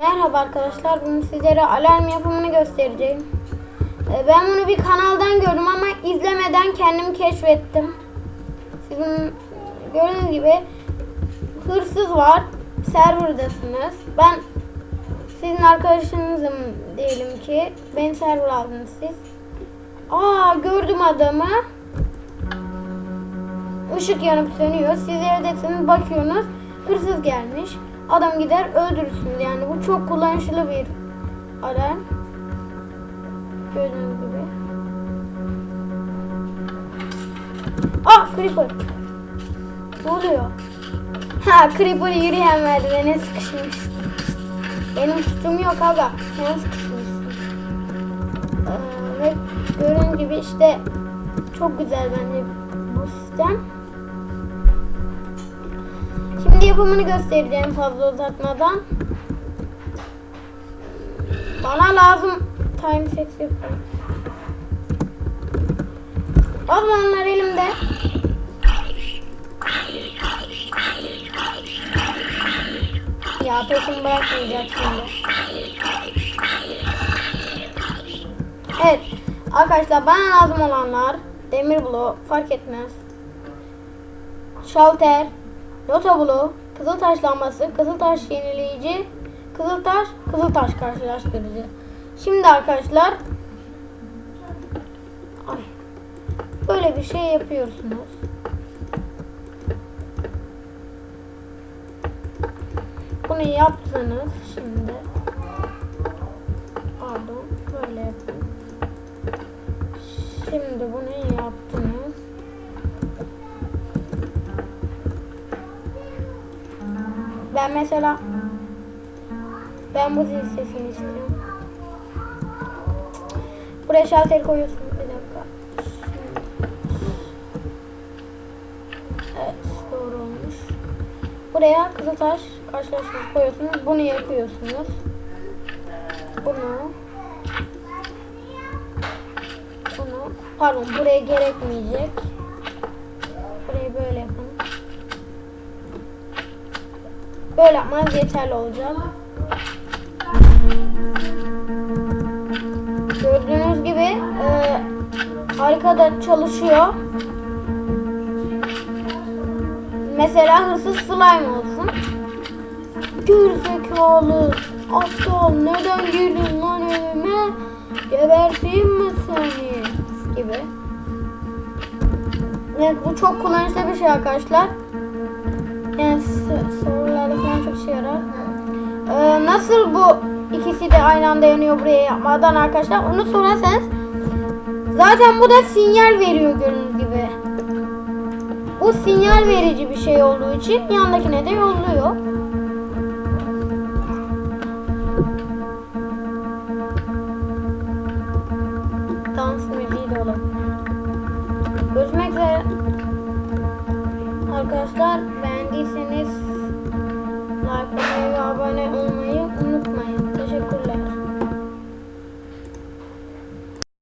Merhaba arkadaşlar. Bugün sizlere alarm yapımını göstereceğim. Ee, Ben bunu bir kanaldan gördüm ama izlemeden kendim keşfettim. Sizin gördüğünüz gibi hırsız var. Serverdasınız. Ben sizin arkadaşınızım diyelim ki. Beni server aldınız siz. Aa gördüm adamı. Işık yanıp sönüyor. Siz evdesiniz bakıyorsunuz. Hırsız gelmiş. Adam gider öldürürsünüz. Yani bu çok kullanışlı bir alarm. Gördüğünüz gibi. Aa Creeper. Ne oluyor? Ha Creeper yürüyen merdivene sıkışmış. Benim suçum yok aga. Sen sıkışmışsın. Ee, ve gördüğünüz gibi işte çok güzel bence bu sistem. Yapımını göstereceğim fazla uzatmadan. Bana lazım time sex yapayım. O zamanlar elimde. Ya peşimi bırakmayacak şimdi. Evet. Arkadaşlar bana lazım olanlar demir bloğu fark etmez. Şalter, Nota bulu, Kızıltaş lambası, Kızıltaş yenileyici, Kızıltaş, Kızıltaş karşılaştırıcı. Şimdi arkadaşlar böyle bir şey yapıyorsunuz. Bunu yaptınız şimdi. Pardon, böyle yapın. Şimdi bunu yaptınız. Ben mesela ben bu zil sesini istiyorum. Buraya şalter koyuyorsun. Bir dakika. Evet doğru olmuş. Buraya kızıltaş karşılaştırma koyuyorsunuz. Bunu yapıyorsunuz. Bunu bunu pardon buraya gerekmeyecek. Burayı böyle yapın. Böyle yapmanız yeterli olacak. Gördüğünüz gibi e, arkada çalışıyor. Mesela hırsız slime olsun. Gerizekalı, aptal, neden girdin lan evime? Geberteyim mi seni? Gibi. Evet bu çok kullanışlı bir şey arkadaşlar. Yani s- sorularda falan çok işe yarar. Ee, nasıl bu ikisi de aynı anda yanıyor buraya yapmadan arkadaşlar onu sorarsanız zaten bu da sinyal veriyor gördüğünüz gibi. Bu sinyal verici bir şey olduğu için yandakine de yolluyor. Dans müziği de olabilir. Görüşmek üzere. Arkadaşlar beğendiyseniz like ve abone olmayı.